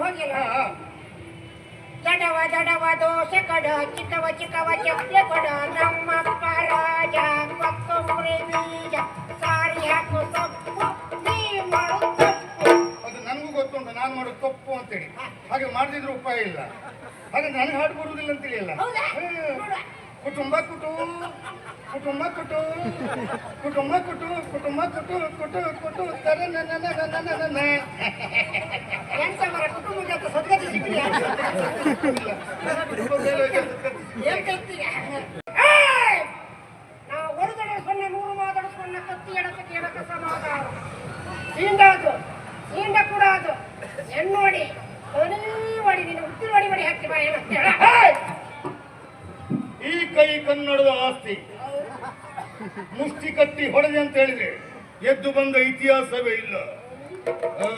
ಹೋಗಿಲ್ಲ. ಜಡವ ಜಡವ ದೋಸೆ ಕಡ ಚಿಕ್ಕವ ಚಿಕ್ಕವ ಚಪ್ಪಲೆ ಕೊಡ. ನಮ್ಮ ರಾಜ ಕೊತ್ತಂಬರಿ ಬೀಜ ಸಾರಿ ಹಾಕು ತಪ್ಪು ನೀ ಮಾಡು ತಪ್ಪು ಅದು ನನಗೂ ಗೊತ್ತುಂಟು ನಾನು ಮಾಡೋದು ತಪ್ಪು ಅಂತೇಳಿ. ಹಾಗೆ ಮಾಡದಿದ್ರು ಉಪಾಯ ಇಲ್ಲ. ಹಾಗೆ ನನಗೆ ಹಾಡು ಬರುವುದಿಲ್ಲ ಅಂತ ತಿಳಿಯಲ್ಲ ಹೌದಾ? ನೋಡುವ. ಕುಟುಂಬ ಕುಟು ಕುಟುಂಬ ಕುಟು ಕುಟುಂಬ ಕುಟು ಕುಟುಂಬ ಕುಟು ಕುಟು ಕುಟು ತರ ನನ್ನ ನನ್ನ ನನ್ನ ನನ್ನ ಎಂತ ಮರ ಕುಟುಂಬ ಜೊತೆ ಸದ್ಗತಿ ಸಿಕ್ಕಿಲ್ಲ ಎಂತೈತಿಗ? ಏಯ್! ನಾ ಹೊರಗಡೆ ಸೊನ್ನೆ ನೂರು ಮಾತಾಡಿಸ್ಕೊಂಡ ಕತ್ತಿ ಎಡಕ್ಕೆ ಎಡಕ್ಕೆ ಸಮಾಧಾನ ಸೀಂಡಾದು ಸೀಂಡ ಕೂಡ ಅದು ಹೆಣ್ಣೋಡಿ ಕೊನೆ ಮಾಡಿ ನೀನು ಉತ್ತಿ ಮಾಡಿ ಮಾಡಿ ಹಾಕಿ ಬಾ ಏನು ಹೇಳ ಈ ಕೈ ಕನ್ನಡದ ಆಸ್ತಿ. ಮುಷ್ಟಿ ಕಟ್ಟಿ ಹೊಡೆದೆ ಅಂತ ಹೇಳಿದ್ರೆ ಎದ್ದು ಬಂದ ಇತಿಹಾಸವೇ ಇಲ್ಲ ಆ,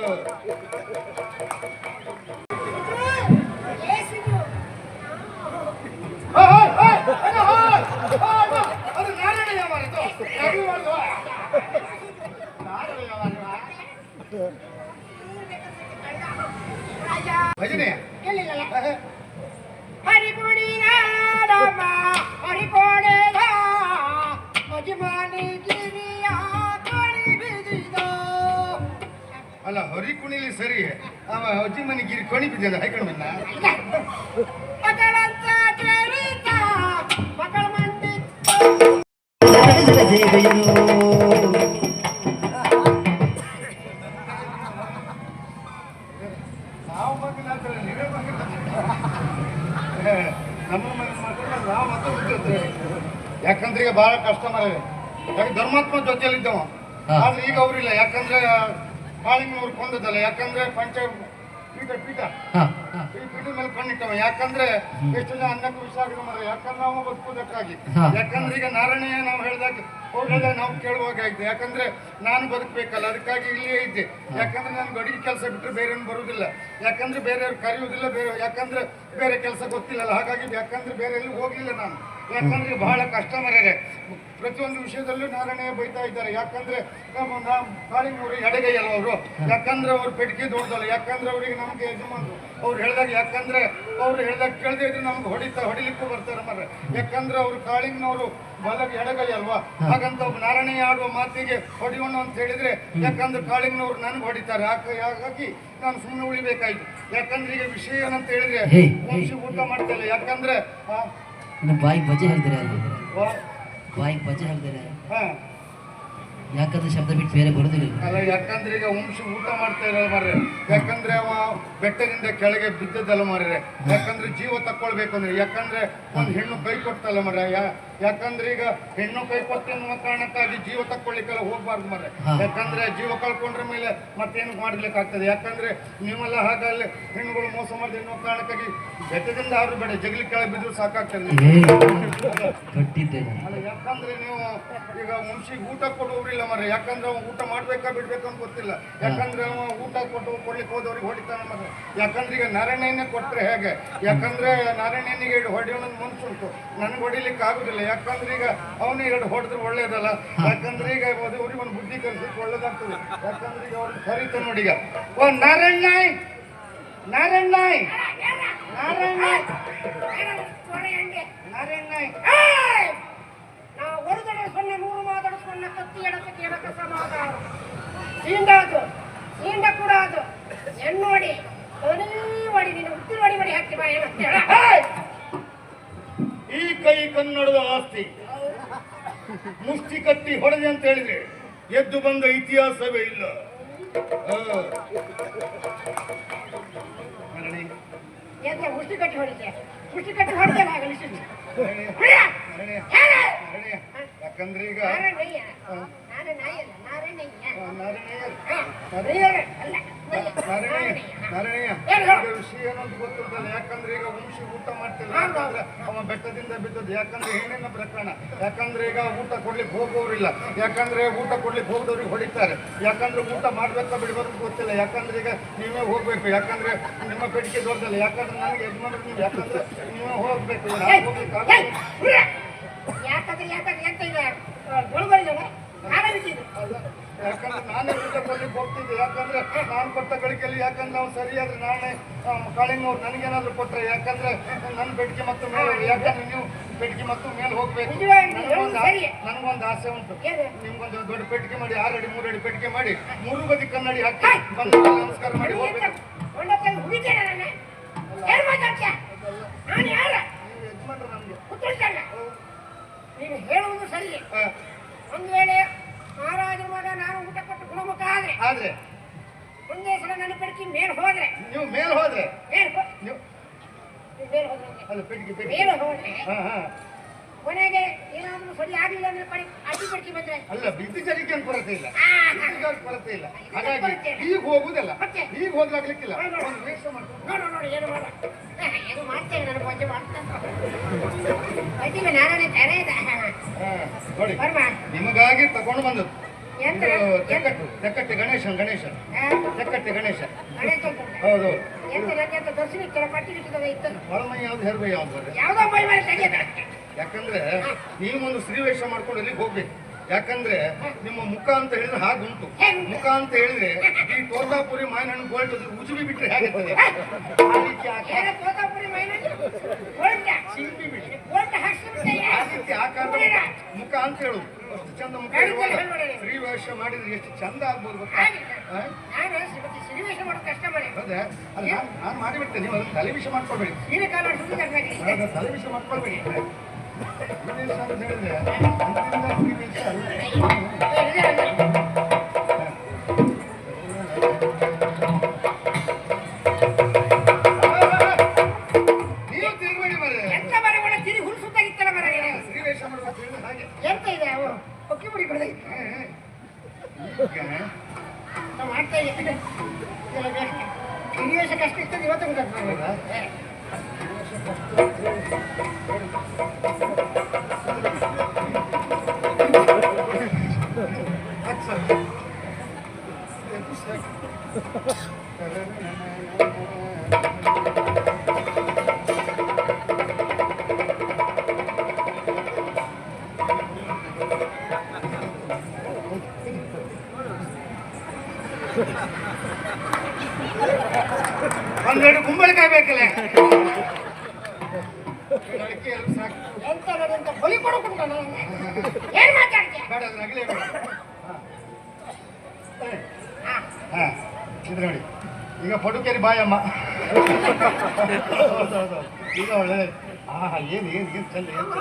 ಏಸಿದು ಆ, ಆ, ಆ, ಅದು, ಆ, ಆ, ಅದು, ಅದು ನಾರಾಯಣಯ್ಯ ಮಾರ್ರೆ, ಅದು. ಅದು ಮಾಡ್ದು. ನಾರಾಯಣಯ್ಯ ಮಾರ್ರೆ. ರಾಜ ಭಜನೆ ಕೇಳಿಲ್ಲಲ್ಲ ಆ, ಹರಿಪುಡಿ ನಾಡಮ್ಮ ಹರಿಪೋಡೆದ ಮಜಮಾನಿ ಗಿರಿಯ ಕಳಿ ಬಿದಿದ ಅಲ್ಲ ಹೊರಿ ಕುಣಿಲಿ ಸರಿ ಅವ ಅಜ್ಜಿ ಮನೆ ಗಿರಿ ಕೊಣಿ ಬಿದ್ದ ಹೈಕೊಂಡ್ ಬಂದ ಬಿಟ್ಟಿರ್ತೀವಿ ಯಾಕಂದ್ರೆ ಈಗ ಬಹಳ ಕಷ್ಟ ಮಾರೇ ಯಾಕೆ ಧರ್ಮಾತ್ಮ ಜೊತೆಯಲ್ಲಿದ್ದವ. ಆದ್ರೆ ಈಗ ಅವರಿಲ್ಲ. ಯಾಕಂದ್ರೆ ಕಾಳಿಂಗ್ನವ್ರು ಕೊಂದದಲ್ಲ ಯಾಕಂದ್ರೆ ಪಂಚ ಪೀಠ ಪೀಠ. ಈ ಪೀಠದ ಮೇಲೆ ಕಣ್ಣಿಟ್ಟವ. ಯಾಕಂದ್ರೆ ಎಷ್ಟು ಜನ ಅನ್ನಕ್ಕೆ ವಿಷ ಆಗಿದೆ ಮಾರ್ರೆ. ಯಾಕಂದ್ರೆ ನಾವು ಬದುಕುವುದಕ್ಕಾಗಿ ಯಾಕಂದ್ರೆ ಈಗ ನಾರಾಯಣ ನಾವು ಹೇಳಿದಾಗ ಅವ್ರು ಹೇಳಿದಾಗ ನಾವು ಕೇಳುವಾಗಾಯ್ತು. ಯಾಕಂದ್ರೆ ನಾನು ಬದುಕಬೇಕಲ್ಲ, ಅದಕ್ಕಾಗಿ ಇಲ್ಲಿಯೇ ಇದ್ದೆ. ಯಾಕಂದ್ರೆ ನಾನು ಗಡಿ ಕೆಲಸ ಬಿಟ್ಟರೆ ಬೇರೆ ಬರುವುದಿಲ್ಲ. ಯಾಕಂದ್ರೆ ಬೇರೆಯವ್ರು ಕರೆಯುವುದಿಲ್ಲ, ಬೇರೆ ಯಾಕಂದ್ರೆ ಬೇರೆ ಕೆಲಸ ಗೊತ್ತಿಲ್ಲಲ್ಲ. ಹಾಗಾಗಿ ಯಾಕಂದ್ರೆ ಬೇರೆ ಎಲ್ಲೂ ಹೋಗಲಿಲ್ಲ ನಾನು. ಯಾಕಂದ್ರೆ ಬಹಳ ಕಷ್ಟ ಪ್ರತಿಯೊಂದು ವಿಷಯದಲ್ಲೂ ನಾರಾಯಣ ಬೈತಾ ಇದ್ದಾರೆ. ಯಾಕಂದ್ರೆ ನಮ್ಮ ಕಾಳಿಂಗವರು ಎಡಗೈಯಲ್ಲ ಅವರು? ಯಾಕಂದ್ರೆ ಅವ್ರು ಪೆಟ್ಟಿಗೆ ದೊಡ್ಡದಲ್ಲ. ಯಾಕಂದ್ರೆ ಅವರಿಗೆ ನಮಗೆ ಯಜಮಾನ್ರು ಅವ್ರು ಹೇಳಿದಾಗ ಯಾಕಂದ್ರೆ ಅವ್ರು ಹೇಳ್ದಾಗ ಕೇಳದೆ ಇದ್ರೆ ನಮ್ಗೆ ಹೊಡಿತಾ ಹೊಡಿಲಿಕ್ಕೂ ಬರ್ತಾರೆ ಮರ ಯಾಕಂದ್ರೆ ಅವರು ಕಾಳಿಂಗ್ನವರು ಬಲಗ ಎಡಗೈ ಅಲ್ವಾ? ಹಾಗಂತ ಒಬ್ಬ ನಾರಾಯಣಯ್ಯ ಆಡುವ ಮಾತಿಗೆ ಹೊಡಿಯೋಣ ಅಂತ ಹೇಳಿದ್ರೆ ಯಾಕಂದ್ರೆ ಕಾಳಿಂಗ್ನವ್ರು ನನಗೆ ಹೊಡಿತಾರೆ. ಹಾಗಾಗಿ ನಾನು ಸುಮ್ಮನೆ ಉಳಿಬೇಕಾಯ್ತು. ಯಾಕಂದ್ರೆ ಈಗ ವಿಷಯ ಏನಂತ ಹೇಳಿದ್ರೆ ಮನುಷ್ಯ ಊಟ ಮಾಡ್ತಿಲ್ಲ. ಯಾಕಂದ್ರೆ ಬಾಯಿ ಬಜೆ ಹೇಳಿದ್ರೆ ಬಾಯಿ ಬಜೆ ಹೇಳಿದ್ರೆ ಹಾ. ಯಾಕಂದ್ರೆ ಶಬ್ದ ಬಿಟ್ಟು ಬೇರೆ ಬರೋದಿಲ್ಲ. ಅಲ್ಲ, ಯಾಕಂದ್ರೆ ಈಗ ವಂಶ ಊಟ ಮಾಡ್ತಾ ಇರಲ್ಲ ಮಾರ್ರೆ. ಯಾಕಂದ್ರೆ ಅವ ಬೆಟ್ಟದಿಂದ ಕೆಳಗೆ ಬಿದ್ದದಲ್ಲ ಮಾರ್ರೆ. ಯಾಕಂದ್ರೆ ಜೀವ ತಕ್ಕೊಳ್ಬೇಕು ಅಂದ್ರೆ, ಯಾಕಂದ್ರೆ ಒಂದು ಹೆಣ್ಣು ಕೈ ಕೊಡ್ತಲ್ಲ ಮಾರ್ರೆ ಯಾಕಂದ್ರೆ ಈಗ ಹೆಣ್ಣು ಕೈ ಕೊಟ್ಟು ಅನ್ನುವ ಕಾರಣಕ್ಕಾಗಿ ಜೀವ ತಕ್ಕೊಳ್ಳಿಕ್ಕೆಲ್ಲ ಹೋಗ್ಬಾರ್ದು ಮರ. ಯಾಕಂದ್ರೆ ಜೀವ ಕಳ್ಕೊಂಡ್ರ ಮೇಲೆ ಮತ್ತೇನು ಮಾಡ್ಲಿಕ್ಕಾಗ್ತದೆ? ಯಾಕಂದ್ರೆ ನೀವೆಲ್ಲ ಹಾಗಲ್ಲಿ ಹೆಣ್ಣುಗಳು ಮೋಸ ಮಾಡಿದೆ ಎನ್ನುವ ಕಾರಣಕ್ಕಾಗಿ ಬೆಟ್ಟದಿಂದ ಆದ್ರೂ ಬೇಡ ಜಗಲಿ ಕೆಳಗೆ ಬಿದ್ರು ಸಾಕಾಗ್ತದೆ. ಯಾಕಂದ್ರೆ ನೀವು ಈಗ ಮನುಷ್ಯಗೆ ಊಟ ಕೊಡುವವರಿಲ್ಲ ಮರ ಯಾಕಂದ್ರೆ ಅವ್ನು ಊಟ ಮಾಡ್ಬೇಕಾ ಬಿಡ್ಬೇಕಂತ ಅಂತ ಗೊತ್ತಿಲ್ಲ. ಯಾಕಂದ್ರೆ ಅವ ಊಟ ಕೊಟ್ಟು ಕೊಡ್ಲಿಕ್ಕೆ ಹೋದವ್ರಿಗೆ ಹೊಡಿತಾನೆ ಮರ ಯಾಕಂದ್ರೆ ಈಗ ನಾರಾಯಣನೇ ಕೊಟ್ರೆ ಹೇಗೆ? ಯಾಕಂದ್ರೆ ನಾರಾಯಣನಿಗೆ ಹೊಡೆಯೋಣ ಮನ್ಸುಂಟು ನನಗೆ ಹೊಡಿಲಿಕ್ಕೆ ಆಗುದಿಲ್ಲ. ಯಾಕಂದ್ರೆ ಈಗ ಅವನು ಎರಡು ಹೊಡೆದ್ರೆ ಒಳ್ಳೇದಲ್ಲ. ಯಾಕಂದ್ರೆ ಈಗ ಅವ್ರಿಗೆ ಒಂದು ಬುದ್ಧಿ ಕಲಿಸ್ಲಿಕ್ಕೆ ಒಳ್ಳೇದಾಗ್ತದೆ. ಯಾಕಂದ್ರೆ ಈಗ ಅವ್ರಿಗೆ ಕರೀತ ನೋಡಿ ಈಗ. ಓ ನಾರಾಯಣ ನಾಯ್! ನಾರಾಯಣ ನಾಯ್! ನಾರಾಯಣ ನಾಯ್! ನಾರಾಯಣ ನಾಯ್! ಹೊರಗಡೆ ಸೊನ್ನೆ ನೂರು ಮಾತಾಡಿಸ್ಕೊಂಡ ಕತ್ತಿ ಎಡಕ್ಕೆ ಎಡಕ್ಕೆ ಸಮಾಧಾನ. ಸೀಂಡಾದು ಸೀಂಡ ಕೂಡ ಅದು ಎನ್ನೋಡಿ ಕೊನೆ ಮಾಡಿ ನೀನು ಉತ್ತಿ ಮಾಡಿ ಮಾಡಿ ಹಾಕಿ ಬಾ ಏನು ಹೇಳ. ಈ ಕೈ ಕನ್ನಡದ ಆಸ್ತಿ. ಮುಷ್ಟಿ ಕಟ್ಟಿ ಹೊಡೆದೆ ಅಂತ ಹೇಳಿದ್ರೆ ಎದ್ದು ಬಂದ ಇತಿಹಾಸವೇ ಇಲ್ಲ. ಮುಷ್ಟಿ ಕಟ್ಟಿ ಹೊಡಿತೆ ಮುಷ್ಟಿ ಕಟ್ಟಿ ಮರಣಿ. ಯಾಕಂದ್ರೆ ಈಗ ನಾರಾಯಣ ನಾರಾಯಣಯ್ಯ, ಅಲ್ಲ. ಏನಂತ ಗೊತ್ತಿರ್ತದೆ ಯಾಕಂದ್ರೆ ಈಗ ವಂಶಿ ಊಟ ಮಾಡ್ತಿಲ್ಲ. ಯಾಕಂದ್ರೆ ಅವ ಬೆಟ್ಟದಿಂದ ಬಿದ್ದದ್ದು ಯಾಕಂದ್ರೆ ಹೆಣ್ಣಿನ ಪ್ರಕರಣ. ಯಾಕಂದ್ರೆ ಈಗ ಊಟ ಕೊಡ್ಲಿಕ್ಕೆ ಹೋಗೋರಿಲ್ಲ. ಯಾಕಂದ್ರೆ ಊಟ ಕೊಡ್ಲಿಕ್ಕೆ ಹೋಗೋದವ್ರಿಗೆ ಹೊಡಿತಾರೆ. ಯಾಕಂದ್ರೆ ಊಟ ಮಾಡ್ಬೇಕಾ ಬಿಡ್ಬೇಕು ಗೊತ್ತಿಲ್ಲ. ಯಾಕಂದ್ರೆ ಈಗ ನೀವೇ ಹೋಗ್ಬೇಕು. ಯಾಕಂದ್ರೆ ನಿಮ್ಮ ಪೆಟ್ಟಿಗೆ ದೊಡ್ಡದಲ್ಲ. ಯಾಕಂದ್ರೆ ನನಗೆ ಯಜಮಾನ ಯಾಕಂದ್ರೆ ನೀವೇ ಹೋಗ್ಬೇಕು. ಯಾಕಂದ್ರೆ ಯಾಕಂದ್ರೆ ಎಂತ ಇದೆ ಯಾಕಂದ್ರೆ ನಾನೇ ಊಟ ಕೊಡ್ಲಿಕ್ಕೆ ಹೋಗ್ತಿದ್ದೆ. ಯಾಕಂದ್ರೆ ನಾನು ಕೊಟ್ಟ ಗಳಿಕೆಯಲ್ಲಿ ಯಾಕಂದ್ರೆ ನಾವು ಸರಿಯಾದ್ರೆ ನಾನೇ ಕಾಳಿಂಗವ್ರು ನನಗೇನಾದ್ರು ಕೊಟ್ರೆ ಯಾಕಂದ್ರೆ ನನ್ನ ಬೆಡ್ಗೆ ಮತ್ತು ಮೇಲೆ ಯಾಕಂದ್ರೆ ನೀವು ಬೆಡ್ಗೆ ಮತ್ತು ಮೇಲೆ ಹೋಗ್ಬೇಕು. ನನಗೊಂದು. ಆಸೆ ಉಂಟು? ನಿಮ್ಗೊಂದು ದೊಡ್ಡ ಪೆಟ್ಟಿಗೆ ಮಾಡಿ ಆರು ಅಡಿ ಮೂರು ಅಡಿ ಪೆಟ್ಟಿಗೆ ಮಾಡಿ ಮೂರು ಬದಿ ಕನ್ನಡಿ ಹಾಕಿ ಬಂದು ನಮಸ್ಕಾರ ಮಾಡಿ ಹೋಗ್ಬೇಕು. ಯಜಮಾನ್ರು ನಮ್ಗೆ. ನೀನು ಹೇಳುವುದು ಸರಿ ಒಂದು ವೇಳೆ ಮಹಾರಾಜರ ಮಗ ನಾನು ಊಟ ಕೊಟ್ಟು ಗುಣಮುಖ ಆದ್ರೆ? ಆದ್ರೆ ಒಂದೇ ಸಲ ನನ್ನ ಪೆಡಕಿ ಮೇಲೆ ಹೋದ್ರೆ ನೀವು ಮೇಲೆ ಹೋದ್ರೆ? ಮೇಲೆ ನೀವು ಮೇಲೆ ಹೋದ್ರೆ ಅದು ಪೆಟ್ಟಿಗೆ ಪೆಡಕಿ ಮೇಲೆ ಹೋದ್ರೆ ಕೊನೆಗೆ ಏನಾದ್ರೂ ಸರಿ ಆಗಲಿಲ್ಲ ಅಂದ್ರೆ ಪಡಿ ಅಡ್ಡಿ ಪೆಡಕಿ ಬಂದ್ರೆ? ಅಲ್ಲ ಬಿದ್ದಿದ್ದರಿಗೆ ಅಂತ ಕೊರತೆ ಇಲ್ಲ. ಆ, ಕೊರತೆ ಇಲ್ಲ. ಹಾಗಾಗಿ ಈಗ ಹೋಗುದಲ್ಲ? ಈಗ ಹೋಗ್ಲಾಗ್ಲಿಕ್ಕಿಲ್ಲ ಹೌದು. ಒಂದು ವೇಷ ಮಾಡ್ಕೊಂಡು ನೋಡು ನೋಡು ಏನು ಮಾಡ. ಏನು ಮಾಡ್ತೇನೆ ನನಗೆ ಬಗ್ಗೆ ಮಾಡ್ತೇನೆ. ನಾನೇ ತೆರೆಯದ ನೋಡಿ ನಿಮಗಾಗಿ ತಗೊಂಡು ಬಂದದ್ದು. ತೆಕ್ಕಟ್ಟು ತೆಕ್ಕಟ್ಟೆ ಗಣೇಶ ಗಣೇಶ. ತೆಕ್ಕಟ್ಟೆ ಗಣೇಶ. ಹೌದು ಹೊಳಮೈ ಯಾವ್ದು ಹೆರ್ಬೈ ಯಾವ್ದು ಯಾಕಂದ್ರೆ ನೀವೊಂದು ಶ್ರೀವೇಶ ಸ್ತ್ರೀವೇಷ ಮಾಡ್ಕೊಂಡು ಅಲ್ಲಿ ಹೋಗ್ಬೇಕು? ಯಾಕಂದ್ರೆ ನಿಮ್ಮ ಮುಖ ಅಂತ ಹೇಳಿದ್ರೆ ಹಾಗುಂಟು. ಮುಖ ಅಂತ ಹೇಳಿದ್ರೆ ಈ ತೋತಾಪುರಿ ಮಾಯನಹಣ್ಣು ಗೋಲ್ಡ್ ಉಜುಬಿ ಬಿಟ್ಟರೆ ಹೇಗೆ ಸಿಂಪಿ ಆ ಕಾರಣ ಆಕಾರ ಮುಖ ಅಂತ ಹೇಳುದು. ಅಷ್ಟು ಚಂದ ಮುಖ ಶ್ರೀವೇಶ ಮಾಡಿದ್ರೆ ಎಷ್ಟು ಚಂದ ಆಗ್ಬೋದು ಗೊತ್ತಾ? ಅದೇ. ಅದು ನಾನು ಮಾಡಿಬಿಡ್ತೇನೆ. ನೀವು ಅದನ್ನು ತಲೆ ವಿಷ ಮಾಡ್ಕೊಳ್ಬೇಡಿ ತಲೆ ವಿಷ ಮಾಡ್ಕೊಳ್ಬೇಡಿ. ಅಂತ ಹೇಳಿದ್ರೆ ಎಂತ ಅಂತ ಬಲಿ ನಾನು ಏನ್ ಮಾತಾಡ್ತೀಯ ಬೇಡ ಅದ್ರ ಅಗಲೇ ಬೇಡ ಹಾ ಹಾ ಇದು ನೋಡಿ ಈಗ ಪಡುಕೇರಿ ಬಾಯಮ್ಮ ಈಗ ಒಳ್ಳೆ ಹಾ ಏನು ಏನು ಏನು ಚಂದ ಏನು ಚಂದ.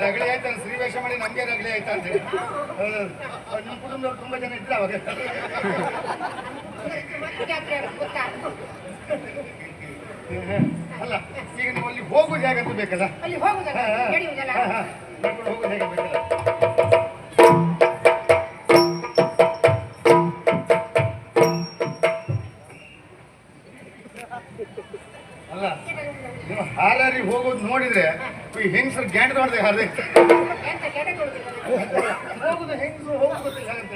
ರಗಳೆ ಆಯ್ತಾ ಶ್ರೀವೇಶ ಮಾಡಿ ನಮಗೆ ರಗಳೆ ಆಯ್ತಾ ಅಂತ. ನಿಮ್ಮ ಕುಟುಂಬದವ್ರು ತುಂಬಾ ಜನ ಅವಾಗ ಜಾತ್ರೆ ಅಲ್ಲ, ಈಗ ನೀವು ಅಲ್ಲಿ ಹೋಗುದು ಹೇಗಂತ ಬೇಕಲ್ಲ? ಅಲ್ಲಿ ಹೋಗುದಲ್ಲ. ನಡೆಯುವುದಲ್ಲ. ನಡ್ಕೊಂಡು ಹೋಗುದು ಹೇಗೆ ಬೇಕಲ್ಲ? ಅಲ್ಲ ನೀವು ಹೋಗೋದು ನೋಡಿದ್ರೆ ಈ ಹೆಂಗಸರು ಗ್ಯಾಂಡ್ ಕೊಡುದಿಲ್ಲ ಹೋಗುದು ಹೆಂಗಸರು ಹೋಗುದು ಹಾಗಂತ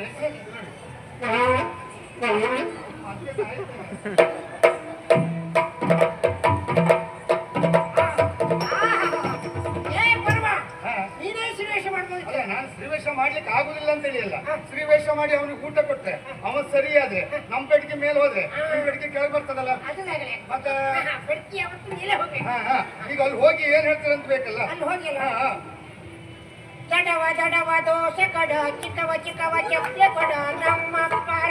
ಅವನ್ ಆದ್ರೆ ನಮ್ ಬೆಡ್ಗೆ ಮೇಲೆ ಹೋದ್ರೆ ನಿಮ್ ಬೆಡ್ಗೆ ಕೆಳಗೆ ಬರ್ತದಲ್ಲ? ಮತ್ತೆ? ಈಗ ಅಲ್ಲಿ ಹೋಗಿ ಏನ್ ಹೇಳ್ತಾರೆ ಅಂತ ಬೇಕಲ್ಲ? ಅಲ್ಲಿ ಜಡವ ಜಡವ ದೋಸೆ ಕಡ ಚಿಕ್ಕವ ಚಿಕ್ಕವ ಚಪ್ಪಲೆ ಕೊಡ. ನಮ್ಮ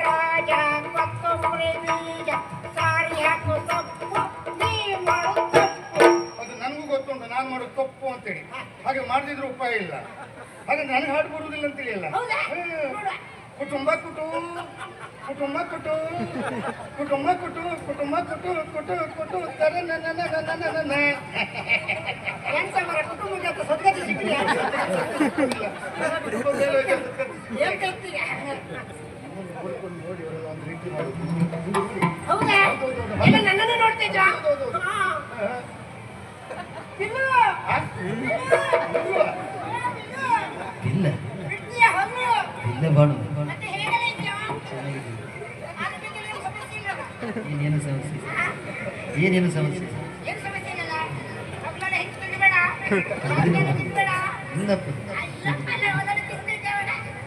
ರಾಜ ಕೊತ್ತಂಬರಿ ಬೀಜ ಸಾರಿ ಹಾಕು ತಪ್ಪು ನೀ ಮಾಡು ತಪ್ಪು ಅದು ನನಗೂ ಗೊತ್ತುಂಟು ನಾನು ಮಾಡೋದು ತಪ್ಪು ಅಂತೇಳಿ. ಹಾಗೆ ಮಾಡದಿದ್ರೆ ಉಪಾಯ ಇಲ್ಲ. ಹಾಗೆ ನನಗೆ ಹಾಡು ಬರುವುದಿಲ್ಲ ಅಂತ ಹೇಳಿಲ್ಲ ಹೌದಾ? ನೋಡುವ. ಕುಟುಂಬ ಕುಟು ಕುಟುಂಬ ಕುಟು ಕುಟುಂಬ ಕುಟು ಕುಟುಂಬ ಕುಟು ಕುಟು ಕುಟು, ತರ ನನ್ನ ನನ್ನ ನನ್ನ ಕುಟುಂಬ ಹೌದಾ? ನನ್ನನ್ನು ಸಮಸ್ಯೆ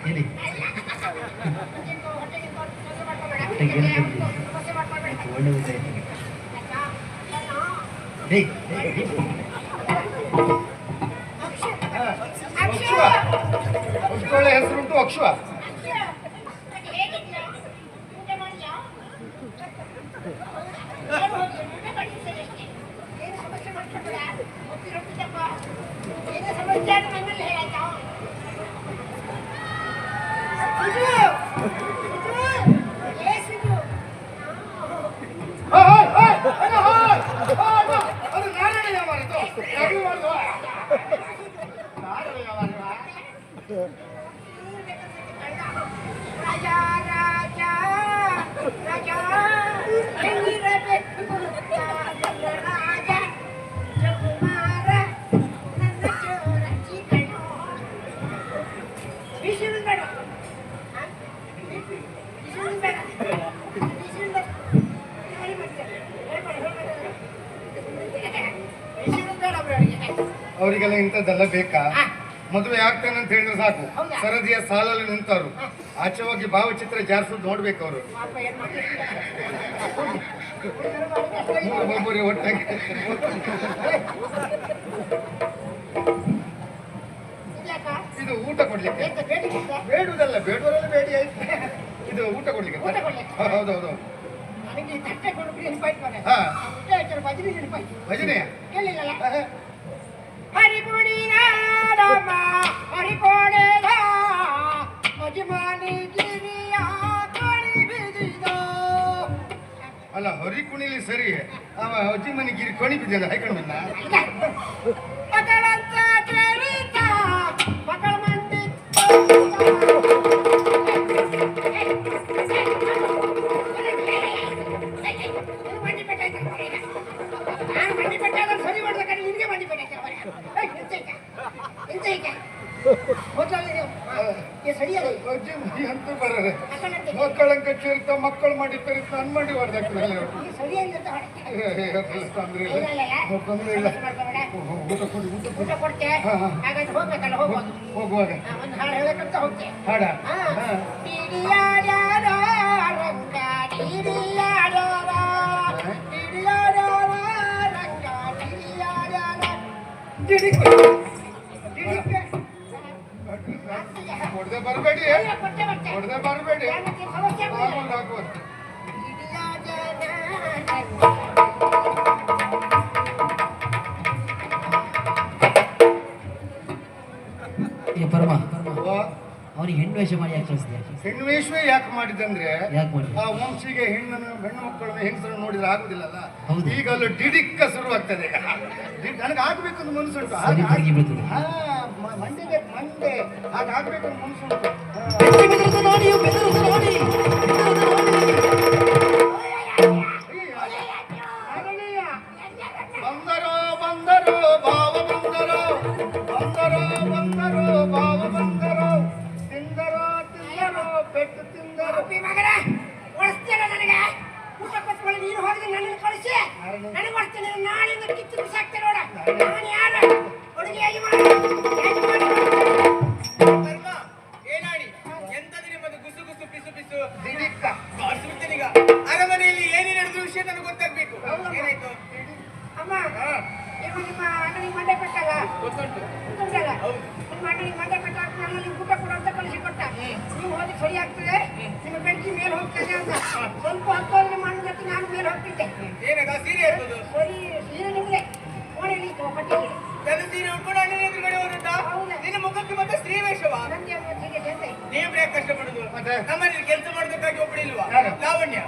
ಹೇಳಿ ಒಳ್ಳೆ ಊಟ ಇದೆ ಇಂಥದ್ದೆಲ್ಲ ಬೇಕಾ. ಮದುವೆ ಆಗ್ತಾನೆ ಅಂತ ಹೇಳಿದ್ರೆ ಸಾಕು. ಸರದಿಯ ಸಾಲಲ್ಲಿ ನಿಂತವ್ರು. ಆಚೆ ಹೋಗಿ ಭಾವಚಿತ್ರ ಜಾರಿಸೋದು ನೋಡ್ಬೇಕು ಅವರು. ಒಬ್ಬೊಬ್ಬರೇ ಒಟ್ಟಾಗಿ. ಇದು ಊಟ ಕೊಡ್ಲಿಕ್ಕೆ. ಬೇಡುವುದಲ್ಲ ಬೇಡುವರೆಲ್ಲ ಬೇಡಿ ಆಯ್ತು. ಇದು ಊಟ ಕೊಡ್ಲಿಕ್ಕೆ? ಹೌದೌದು ಭಜನೆ ಹೊರಿ ಕುಣಿಲಿ ಸರಿ ಅವ ಅಜ್ಜಿ ಮನೆ ಗಿರಿ ಕೊಣಿ ಬಿದ್ದಾನೆ ಹೈಕಂಡನ್ನ ಮಗಳಂತ ಚರಿತ ಮಗಳ ಮಂಡಿ ಮಂಡಿ ಮಕ್ಕಳು ಮಾಡಿರ್ತಾರೆ ನನ್ ಮಾಡಿ ಹೊಡೆದಾಕ್ತಾರೆ ತೊಂದ್ರೆ ಇಲ್ಲ, ಇಲ್ಲ, ತೊಂದ್ರೆ. ಊಟ ಕೊಡಿ ಊಟ ಕೊಡಿ. ಹೋಗುವಾಗ. ಹಾಡು ಹೋಗ್ತೆ. ಬರಬೇಡಿ. ಹೊಡೆದ ಬರಬೇಡಿ. ಯಾಕೆ ಸಮಸ್ಯೆ ಆಗುದಿಲ್ಲ? ಹಾಕೊಂಡು ಹಾಕುವ. ಡಿಡಿಯಾಡ್ಯಾಡ ರಂಗ. ಏ ಪರಮ ಅವನಿಗೆ ಹೆಣ್ಣು ವೇಷ ಮಾಡಿ ಯಾಕೆ ಹೆಣ್ಣು ವೇಷವೇ ಯಾಕೆ ಮಾಡಿದಂದ್ರೆ ಯಾಕೆ ಮಾಡಿ ಆ ವಂಶಿಗೆ ಹೆಣ್ಣನ್ನು ಹೆಣ್ಣು ಮಕ್ಕಳನ್ನ ಹೆಂಗಸರನ್ನು ನೋಡಿದ್ರೆ ಆಗುದಿಲ್ಲಲ್ಲ? ಹೌದು. ಈಗ ಅಲ್ಲಿ ಡಿಡಿಕ್ಕ ಶುರು ಆಗ್ತದೆ ನನಗೆ ಆಗ್ಬೇಕು ಅಂತ ಮನಸ್ಸುಂಟು ಹಾ ಮ- ಮಂಡಿಗೆ ಮಂಡೆ ಹಾಗೆ ಬಾರಿಸ್ಬಿಡ್ತೇನೀಗ ಅರಮನೆಯಲ್ಲಿ ಏನೇ ನಡೆದ ವಿಷಯ ನನಗೆ ಗೊತ್ತಾಗ್ಬೇಕು ಏನಾಯ್ತು ಅಮ್ಮ ಇವ ನಿಮ್ಮ ಅಣ್ಣನಿಗೆ ಮಂಡೆ ಕೊಟ್ಟಲ್ಲ ಗೊತ್ತುಂಟು ಗೊತ್ತುಂಟಲ್ಲ ಮಂಡೆ ನನ್ನಲ್ಲಿ ಊಟ ಅಂತ ಕಳಿಸಿ ಕೊಟ್ಟ ನೀವು ಹೋಗಿ ಸರಿ ಆಗ್ತದೆ ನಿಮ್ಮ ಬೆಂಕಿ ಮೇಲೆ ಹೋಗ್ತದೆ ಅಂತ ಸ್ವಲ್ಪ ಹೊತ್ತು ನಿಮ್ಮ ಅಣ್ಣ ನಾನು ಮೇಲೆ ಹೋಗ್ತಿದ್ದೆ ಏನಾಗ ಸೀರೆ ಇರ್ತದು ಸರಿ ಸೀರೆ ನಿಮ್ದೆ ಓಣಿಲಿ ಕಟ್ಟಿಗೆ ನನ್ನ ಸೀರೆ ಉಟ್ಕೊಂಡು ನಿನ್ನ ಮುಖಕ್ಕೆ ಮತ್ತೆ ಸ್ತ್ರೀ ವೇಷವ ನಂಗೆ ನೀವ್ ಯಾಕೆ ಕಷ್ಟಪಡುದು ಮತ್ತೆ? ನಮ್ಮಲ್ಲಿ ಕೆಲಸ ಮಾಡೋದಕ್ಕಾಗಿ ಒಬ್ಬಳು ಇಲ್ವಾ? ಲಾವಣ್ಯ.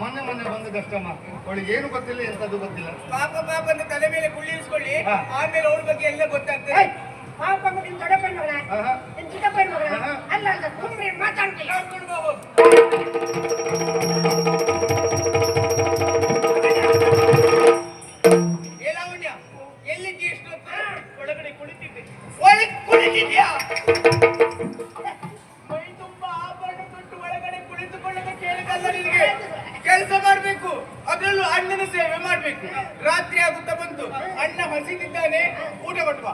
ಮೊನ್ನೆ ಮೊನ್ನೆ ಬಂದದಷ್ಟಮ್ಮ ಅವಳಿಗೆ ಏನು ಗೊತ್ತಿಲ್ಲ ಎಂತದ್ದು ಗೊತ್ತಿಲ್ಲ. ಪಾಪ ಪಾಪ ಅಂತ ತಲೆ ಮೇಲೆ ಕುಳ್ಳಿರಿಸ್ಕೊಳ್ಳಿ. ಆಮೇಲೆ ಅವ್ರ ಬಗ್ಗೆ ಎಲ್ಲ ಗೊತ್ತಾಗ್ತದೆ. ಪಾಪ ನಿಮ್ ದೊಡ್ಡಪ್ಪನ ಆಹಾ. ನಿಮ್ ಚಿಕ್ಕಪ್ಪನ ಮಗನ ಅಲ್ಲ ಅಲ್ಲ ಸುಮ್ಮನೆ ಮಾತಾಡ್ತೀಯ ನೋಡ್ಕೊಂಡು ಹೋಗು. ಲಾವಣ್ಯ ಎಲ್ಲಿದ್ದೀಯ ಇಷ್ಟೊತ್ತು? ಒಳಗಡೆ ಕುಳಿತಿದ್ದೆ. ಒಳಗೆ ಕುಳಿತಿದ್ಯಾ? ಸೇವೆ ಮಾಡ್ಬೇಕು? ರಾತ್ರಿ ಆಗುತ್ತಾ ಬಂತು. ಅಣ್ಣ ಹಸಿದಿದ್ದಾನೆ ಊಟ ಬಾ